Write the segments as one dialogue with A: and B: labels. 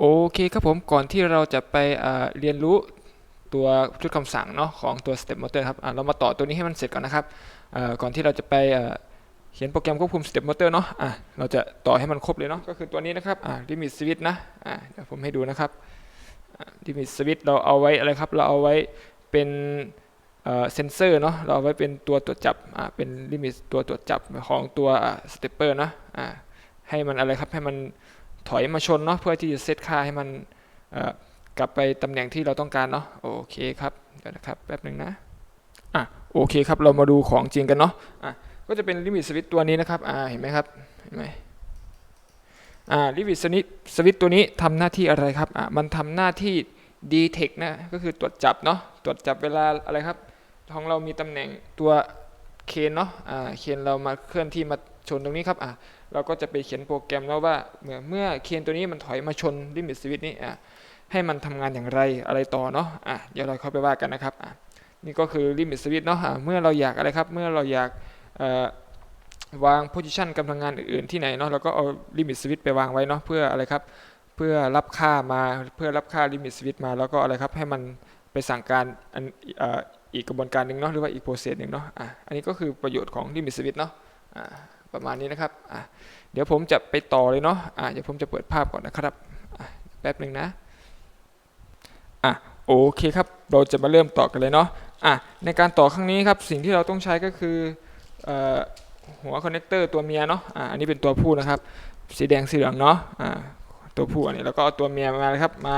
A: โอเคครับผมก่อนที่เราจะไปเรียนรู้ตัวชุดคำสั่งเนาะของตัว Step Motor ครับอ่าเรามาต่อตัวนี้ให้มันเสร็จก่อนนะครับก่อนที่เราจะไปเขียนโปรแกรมควบคุม Step Motor เนาะอ่าเราจะต่อให้มันครบเลยเนาะก็คือตัวนี้นะครับอ่า Limit Switch นะอ่าเดี๋ยวผมให้ดูนะครับ Limit Switch เราเอาไว้อะไรครับ เราเอาไว้เป็นเซนเซอร์เนาะเราเอาไว้เป็นตัวตรวจจับอ่าเป็นลิมิตตัวตรวจจับของตัวสเตปเปอร์นะอ่าให้มันอะไรครับให้มัน ถอยมาชนเนาะเพื่อที่จะเซตค่าให้มันกลับไปตำแหน่งที่เราต้องการเนาะโอเคครับเดี๋ยวนะครับแป๊บหนึ่งนะอะโอเคครับเรามาดูของจริงกันเนาะอะก็จะเป็นลิมิตสวิตตัวนี้นะครับอ่าเห็นไหมครับเห็นไหมอ่าลิมิตสวิตสวิตตัวนี้ทำหน้าที่อะไรครับอะมันทำหน้าที่ detect นะก็คือตรวจจับเนาะตรวจจับเวลาอะไรครับของเรามีตำแหน่งตัวเคนเนาะอ่าเคนเรามาเคลื่อนที่มาชนตรงนี้ครับอะ เราก็จะไปเขียนโปรแกรมแล้วว่าเมื่อเมื่อเคนตัวนี้มันถอยมาชนลิมิตสวิตนี้อะให้มันทำงานอย่างไรอะไรต่อเนาะอะเดี๋ยวเราเข้าไปว่ากันนะครับอะนี่ก็คือลิมิตสวิตเนาะอะเมื่อเราอยากอะไรครับ เมื่อเราอยากวางโพซิชันการทำงานอื่นๆที่ไหนเนาะเราก็เอาลิมิตสวิตไปวางไว้เนาะเพื่ออะไรครับ เพื่อรับค่ามาเพื่อรับค่าลิมิตสวิตมาแล้วก็อะไรครับให้มันไปสั่งการอันอีกกระบวนการหนึ่งเนาะหรือว่าอีกโปรเซสหนึ่งเนาะอะอันนี้ก็คือประโยชน์ของลิมิตสวิตเนาะอะ ประมาณนี้นะครับเดี๋ยวผมจะไปต่อเลยเนาะะเดี๋ยวผมจะเปิดภาพก่อนนะครับแป๊บหนึ่งนะอะโอเคครับ เราจะมาเริ่มต่อกันเลยเนาะอะในการต่อครั้งนี้ครับสิ่งที่เราต้องใช้ก็คือออหัวคอนเนคเตอร์ตัวเมียเนาะอะอันนี้เป็นตัวผู้นะครับ สีแดงสีเหลืองเนาะอะตัวผู้อันนี้แล้วก็เอาตัวเมียมาครับมา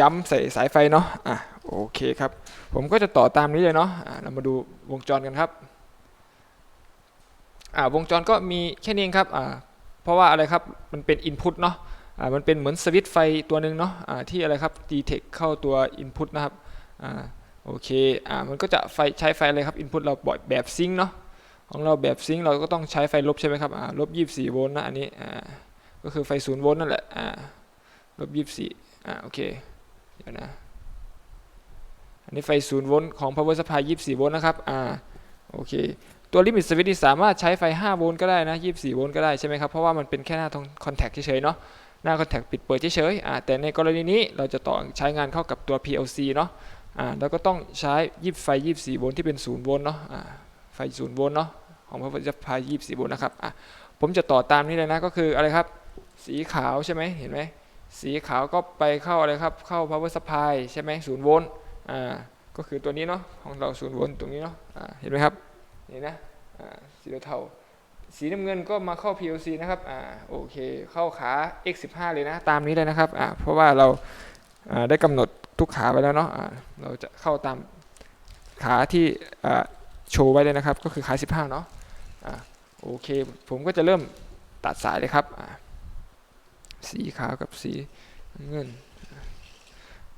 A: ย้ำใส่สายไฟเนาะอะโอเคครับ ผมก็จะต่อตามนี้เลยเนาะะเรามาดูวงจรกันครับ อ่าวงจรก็มีแค่นี้เองครับอ่าเพราะว่าอะไรครับมันเป็น Input เนาะอ่ามันเป็นเหมือนสวิตช์ไฟตัวหนึ่งเนาะอ่าที่อะไรครับ detect เข้าตัว Input นะครับอ่าโอเคอ่ามันก็จะไฟใช้ไฟอะไรครับ Input เราแบบซิงค์เนาะของเราแบบซิงค์เราก็ต้องใช้ไฟลบใช่ไหมครับอ่าลบ24โวลต์นะอันนี้อ่าก็คือไฟ0โวลต์นั่นแหละอ่าลบ24อ่าโอเคเดี๋ยวนะอันนี้ไฟ0โวลต์ของ power supply 24โวลต์นะครับอ่าโอเค ตัวลิมิตสวิตช์นี่สามารถใช้ไฟ 5 โวลต์ก็ได้นะ 24 โวลต์ก็ได้ใช่ไหมครับ เพราะว่ามันเป็นแค่หน้าคอนแทคเฉยๆเนาะ หน้าคอนแทคปิดเปิดเฉยๆอ่าแต่ในกรณีนี้เราจะต่อใช้งานเข้ากับตัว PLC เนาะอ่าแล้วก็ต้องใช้ยิบไฟ 24 โวลต์ที่เป็น 0 โวลต์เนาะอ่าไฟ 0 โวลต์เนาะ ของ power supply 24 โวลต์นะครับอะผมจะต่อตามนี้เลยนะ ก็คืออะไรครับ สีขาวใช่ไหมเห็นไหม สีขาวก็ไปเข้าอะไรครับ เข้า power supply ใช่ไหม0 โวลต์ อ่า ก็คือตัวนี้เนาะ ของเรา 0 โวลต์ตรงนี้เนาะอ่าเห็นไหมครับ นี่นะสีเทาสีน้ำเงินก็มาเข้า PLC นะครับอ่าโอเคเข้าขา X15 เลยนะ ตามนี้เลยนะครับอ่าเพราะว่าเราาได้กำหนดทุกขาไปแล้วเนาะอ่าเราจะเข้าตามขาที่โชว์ไว้เลยนะครับ ก็คือขา 15 เนาะอ่าโอเค ผมก็จะเริ่มตัดสายเลยครับอ่าสีขาวกับสีเงิน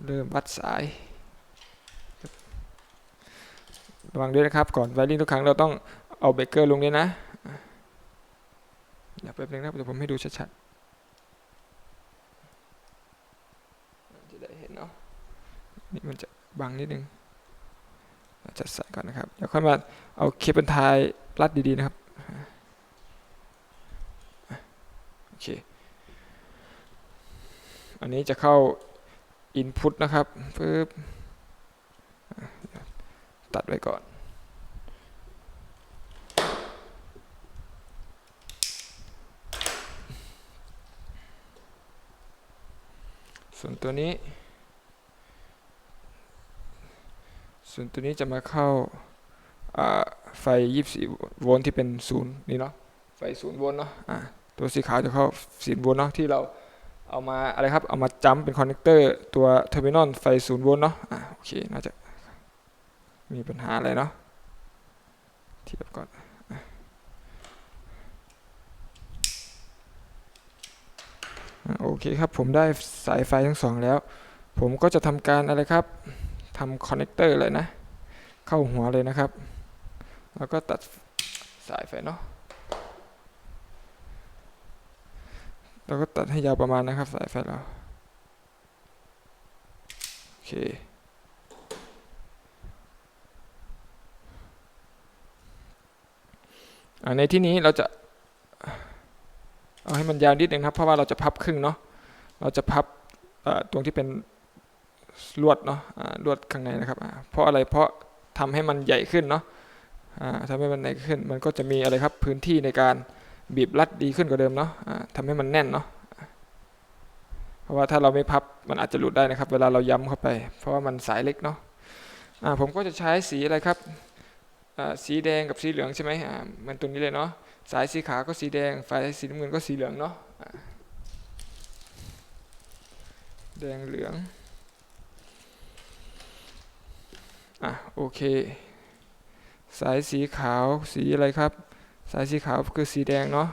A: เริ่มวัดสาย ระวังด้วยนะครับ ก่อนไวริ่งทุกครั้งเราต้องเอาเบเกอร์ลงด้วยนะเดี๋ยวแป๊บนึงนะเดี๋ยวผมให้ดูชัดๆจะได้เห็นเนาะนี่มันจะบังนิดนึงเราจะใส่ก่อนนะครับเดี๋ยวค่อยมาเอาเคเบิลไทยรัดดีๆนะครับโอเคอันนี้จะเข้า Input นะครับปึ๊บ ตัดไว้ก่อน ส่วนตัวนี้ ส่วนตัวนี้จะมาเข้าอ่าไฟ 24 โวลต์ที่เป็นศูนย์นี่เนาะ ไฟศูนย์โวลต์เนาะอ่าตัวสีขาวจะเข้าศูนย์โวลต์เนาะที่เราเอามาอะไรครับ เอามาจัมเป็นคอนเนคเตอร์ตัวเทอร์มินอลไฟศูนย์โวลต์เนาะ อ่าโอเค น่าจะ มีปัญหาอะไรเนาะเทียบก่อนโอเคครับผมได้สายไฟทั้งสองแล้ว ผมก็จะทำการอะไรครับทำคอนเนคเตอร์เลยนะ เข้าหัวเลยนะครับ แล้วก็ตัดสายไฟเนาะแล้วก็ตัดให้ยาวประมาณนะครับสายไฟเราโอเค อ่า ในที่นี้เราจะเอาให้มันยาวนิดนึงครับ เพราะว่าเราจะพับครึ่งเนาะเราจะพับตรงที่เป็นลวดเนาะลวดข้างในนะครับ เพราะอะไรเพราะทำให้มันใหญ่ขึ้นเนาะทำให้มันใหญ่ขึ้น มันก็จะมีอะไรครับพื้นที่ในการบีบรัดดีขึ้นกว่าเดิมเนาะอ่าทำให้มันแน่นเนาะเพราะว่าถ้าเราไม่พับมันอาจจะหลุดได้นะครับ เวลาเราย้ำเข้าไป เพราะว่ามันสายเล็กเนาะผมก็จะใช้สีอะไรครับ สีแดงกับสีเหลืองใช่ไหมอ่ามันตรงนี้เลยเนาะสายสีขาวก็สีแดงสายสีน้ำเงินก็สีเหลืองเนาะแดงเหลืองอะโอเค สายสีขาวสีอะไรครับ สายสีขาวคือสีแดงเนาะ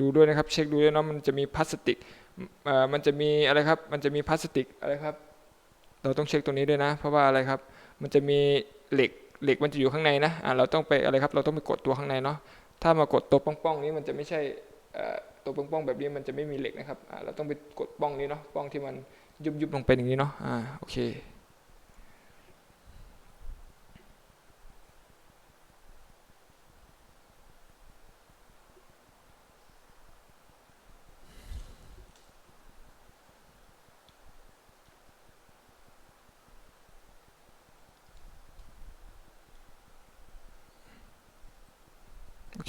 A: ดูด้วยนะครับ เช็คดูด้วยเนาะมันจะมีพลาสติกมันจะมีอะไรครับ มันจะมีพลาสติกอะไรครับ เราต้องเช็คตรงนี้ด้วยนะ เพราะว่าอะไรครับ มันจะมีเหล็กเหล็กมันจะอยู่ข้างในนะอ่าเราต้องไปอะไรครับ เราต้องไปกดตัวข้างในเนาะ ถ้ามากดตัวป้องๆนี้มันจะไม่ใช่ตัวป้องๆแบบนี้มันจะไม่มีเหล็กนะครับอ่าเราต้องไปกดป้องนี้เนาะ ป้องที่มันยุบๆลงไปอย่างนี้เนาะ อ่า โอเค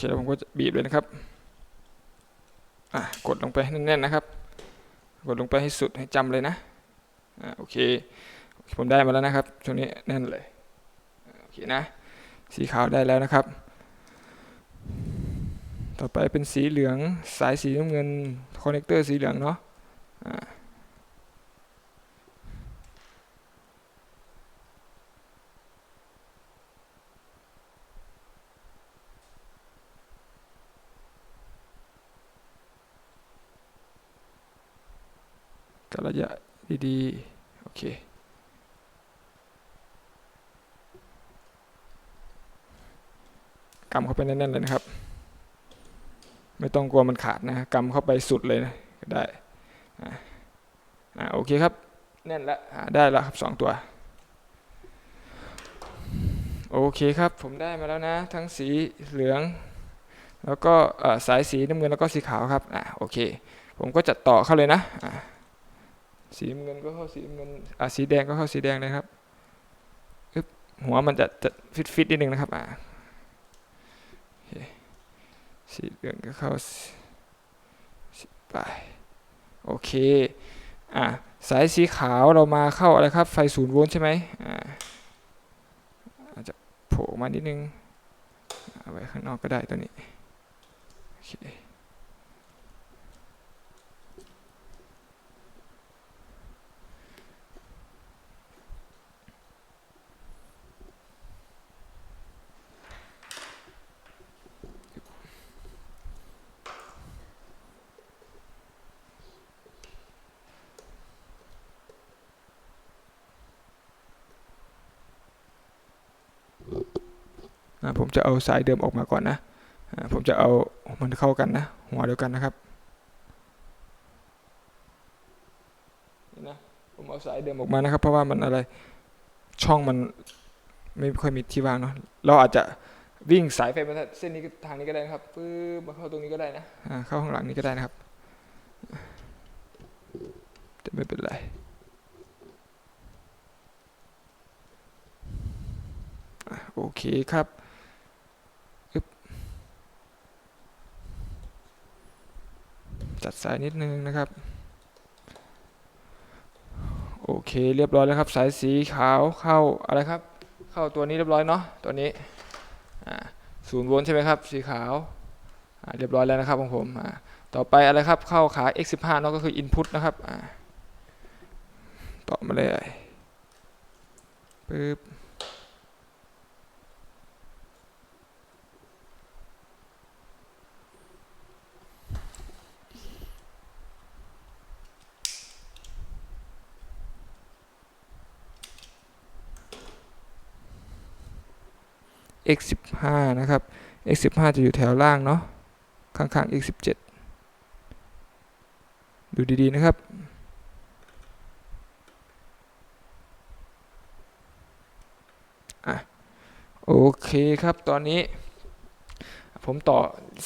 A: แล้วผมก็จะบีบเลยนะครับอะกดลงไปให้แน่นๆนะครับ กดลงไปให้สุดให้จำเลยนะอะโอเคผมได้มาแล้วนะครับช่วงนี้แน่นเลยโอเคนะสีขาวได้แล้วนะครับ ต่อไปเป็นสีเหลืองสายสีน้ำเงินคอนเนคเตอร์สีเหลืองเนาะอะ กะระยะดีๆ โอเค กำเข้าไปแน่นๆเลยนะครับ ไม่ต้องกลัวมันขาดนะกำเข้าไปสุดเลยนะก็ได้อ่าโอเคครับ แน่นแล้วได้แล้วครับสองตัว โอเคครับ ผมได้มาแล้วนะ ทั้งสีเหลือง แล้วก็สายสีน้ำเงินแล้วก็สีขาวครับอ่าโอเค ผมก็จัดต่อเข้าเลยนะอ่า สีเงินก็เข้าสีเงินอ่าสีแดงก็เข้าสีแดงเลยครับอึ๊บหัวมันจะจะฟิตฟิตๆนิดนึงนะครับอ่าสีเหลืองก็เข้าสีไปโอเคอะสายสีขาวเรามาเข้าอะไรครับ ไฟศูนย์โวลต์ใช่ไหมอ่าอาจจะโผล่มานิดนึงเอาไว้ข้างนอกก็ได้ตัวนี้โอเค ผมจะเอาสายเดิมออกมาก่อนนะผมจะเอามันเข้ากันนะ หัวเดียวกันนะครับนี่นะผมเอาสายเดิมออกมานะครับ เพราะว่ามันอะไรช่องมันไม่ค่อยมีที่วางเนาะเราอาจจะวิ่งสายไฟมาเส้นนี้ทางนี้ก็ได้นะครับปึ๊บมาเข้าตรงนี้ก็ได้นะเข้าข้างหลังนี้ก็ได้นะครับแต่ไม่เป็นไรโอเคครับอึ๊บ จัดสายนิดนึงนะครับ โอเคเรียบร้อยแล้วครับ สายสีขาวเข้าอะไรครับ เข้าตัวนี้เรียบร้อยเนาะตัวนี้ศูนย์โวลต์ใช่ไหมครับ สีขาวเรียบร้อยแล้วนะครับของผมต่อไปอะไรครับเข้าขา x15 เนาะก็คือ input นะครับต่อมาเลยปึ๊บ x 1 5นะครับ x 1 5จะอยู่แถวล่างเนาะข้างๆ x 1 7ดูดีๆนะครับอะโอเคครับตอนนี้ ผมต่อ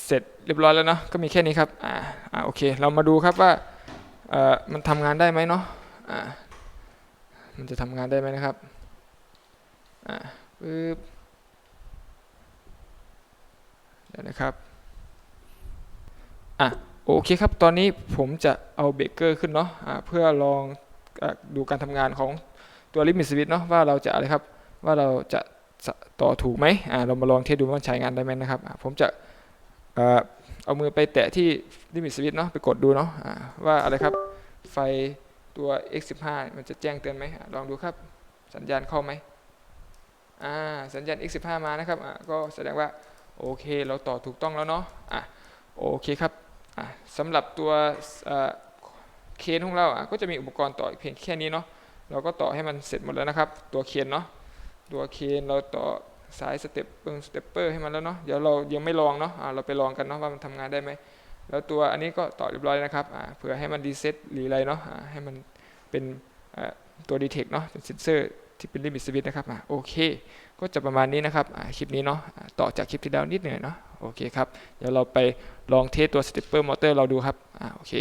A: เสร็จเรียบร้อยแล้วเนาะก็มีแค่นี้ครับอ่าอ่าโอเค เรามาดูครับว่าเอ่อมันทำงานได้ไหมเนาะอ่ามันจะทำงานได้ไหมนะครับอ่าปึ๊บ นะครับอะโอเคครับ ตอนนี้ผมจะเอาเบรกเกอร์ขึ้นเนาะอ่าเพื่อลองอดูการทำงานของตัวลิมิตสวิตเนาะว่าเราจะอะไรครับว่าเราจะต่อถูกไหมอ่าเรามาลองเทสดูว่ามันใช้งานได้ไหมนะครับผมจะเอ่อเอามือไปแตะที่ลิมิตสวิตเนาะไปกดดูเนาะอ่าว่าอะไรครับไฟตัว x15 มันจะแจ้งเตือนไหมอลองดูครับสัญญาณเข้าไหมอ่าสัญญาณ x15 มานะครับอ่าก็แสดงว่า โอเค เราต่อถูกต้องแล้วเนาะอะโอเคครับอะสำหรับตัวเคนของเราอะก็จะมีอุปกรณ์ต่ออเพียงแค่นี้เนาะเราก็ต่อให้มันเสร็จหมดแล้วนะครับ ตัวเคนเนาะตัวเคนเราต่อสายสเต็ปเปิงสเต็ปเปอร์ให้มันแล้วเนาะเดี๋ยวเรายังไม่ลองเนาะอ่าเราไปลองกันเนาะว่ามันทำงานได้ไหมแล้วตัวอันนี้ก็ต่อเรียบร้อยนะครับอ่าเผื่อให้มันรีเซ็ตหรืออะไรเนาะอ่าให้มันเป็นตัวดีเทคเนาะเป็นเซนเซอร์ ที่เป็นลิมิตสวิตนะครับโอเค ก็จะประมาณนี้นะครับคลิปนี้เนาะต่อจากคลิปที่แล้วนิดหน่อยเนาะโอเคครับ เดี๋ยวเราไปลองเทสตัวสเต็ปเปอร์มอเตอร์เราดูครับโอเค